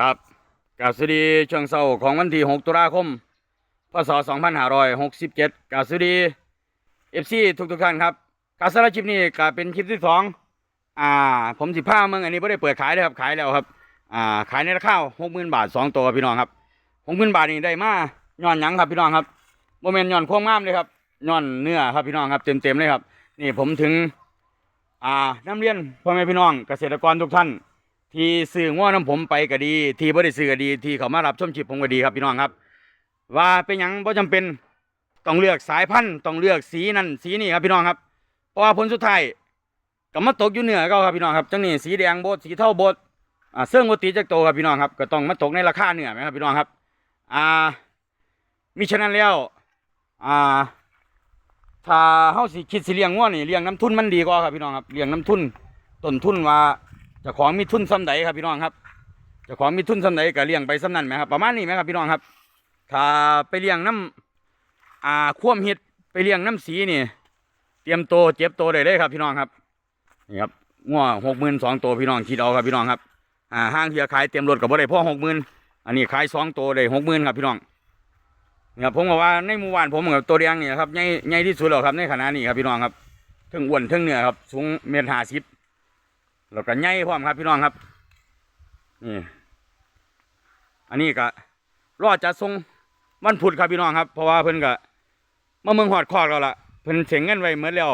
ครับกาบสวัสดีช่วงเช้าของวันที่ 6 ตุลาคม พศ 2567กาบสวัสดี FC ทุกทุกๆท่านครับการสารบคลิปนี้ก็เป็นคลิปที่สองอ่า ผมสิผ้าเมืองอันนี้ไม่ได้เปิดขายเลยครับขายแล้วครับ อ่า ขายในราคา60,000บาท2ตัวพี่น้องครับ60,000บาทนี่ได้มาย้อนหยังครับพี่น้องครับโมเมนย้อนความงามเลยครับย้อนเนื้อครับพี่น้องครับเต็มๆเลยครับ นี่ผมถึง อ่าน้ำเรียนพ่อแม่พี่น้องเกษตรกรทุกท่าน ที่ซื้อง้อน้ำผมไปก็ดี ที่บ่ได้ซื้อก็ดี ที่เขามารับชมชิปผมก็ดีครับพี่น้องครับ ว่าเป็นหยังบ่จำเป็นต้องเลือกสายพันธุ์ต้องเลือกสีนั่นสีนี่ครับพี่น้องครับเพราะว่าผลสุดท้ายก็มาตกอยู่เหนือก็ครับพี่น้องครับจังนี่สีแดงโบดสีเท่าโบดอ่าเสื้อโบตีจักโตครับพี่น้องครับก็ต้องมาตกในราคาเหนือไหมครับพี่น้องครับอ่ามิฉะนั้นแล้วอ่าถ้าเฮาสิคิดสิเลี้ยงงัวนี่เลี้ยงน้ำทุนมันดีกว่าครับพี่น้องครับเลี้ยงน้ำทุนต้นทุนว่า จ้าของมีทุนซ้ำใดครับพี่น้องครับเจ้าของมีทุนซ้ำใดก็เลี้ยงไปซ้ำนั้นไหมครับประมาณนี้ไหมครับพี่น้องครับถ้าไปเลี้ยงน้ำอ่าคว่มเห็ดไปเลี้ยงน้ำสีนี่เตรียมโตเจ็บโตได้เลยครับพี่น้องครับนี่ครับงัวหกหมื่นสองตัวพี่น้องคิดเอาครับพี่น้องครับอ่าห้างเทียขายเตรียมรถกับบ่ได้พ่อหกหมื่นอันนี้ขายสองตัวได้หกหมื่นครับพี่น้องเนี่ครับผมบอกว่าในหมู่บ้านผมกับตัวแดงเนี่ยครับใหญ่ใหญ่ที่สุดแล้วครับในขณะนี้ครับพี่น้องครับถึงอ้วนถึงเนื้อครับสูงเมตรห้าสิบ แล้วก็ใหญ่พร้อมครับพี่น้องครับ นี่ อันนี้ก็รอดจะส่งวันพุธครับพี่น้องครับ เพราะว่าเพิ่นก็มาเมืองหอดคอกแล้วล่ะ เพิ่นเสียงเงินไว้เมื่อแล้ว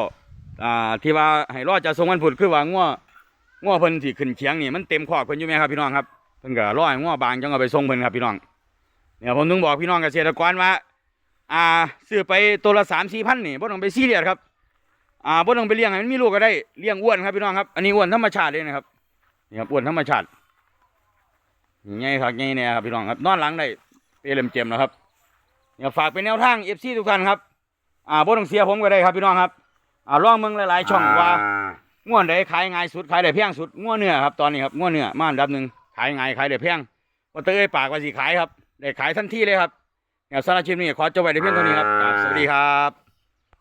อ่าที่ว่าให้รอดจะส่งวันพุธคือว่างัวงัวเพิ่นที่ขึ้นเคียงนี่มันเต็มคอกเพิ่นอยู่ไหมครับพี่น้องครับ เพิ่นก็รอให้งัวบางจังเอาไปส่งเพิ่นครับพี่น้อง เนี่ยผมถึงบอกพี่น้องเกษตรกรว่า อ่าซื้อไปตัวละสามสี่พันนี่บ่ต้องไปซีเรียสครับ อ่าบ่ต้องไปเลี้ยงให้มันมีลูกก็ได้เลี้ยงอ้วนครับพี่น้องครับอันนี้อ้วนธรรมชาติเลยนะครับนี่ครับอ้วนธรรมชาติใหญ่ครับใหญ่เนี่ยครับพี่น้องครับนอนหลังได้เปรมเจมแล้วครับเนี่ยฝากเป็นแนวทางเอฟซีทุกท่านครับอ่าบ่ต้องเสียผมก็ได้ครับพี่น้องครับอ่าลองเมืองหลายๆ ช่องว่าง่วนใดขายง่ายสุดขายได้แพงสุดง่วเนื้อครับตอนนี้ครับง่วเนื้อมาอันดับหนึ่งขายง่ายขายได้แพงว่าเตยปากว่าสิขายครับได้ขายทันทีเลยครับเดี๋ยวสำหรับคลิปนี้ขอจบไว้ในเพียงเท่านี้ครับครับสวัสดีครับ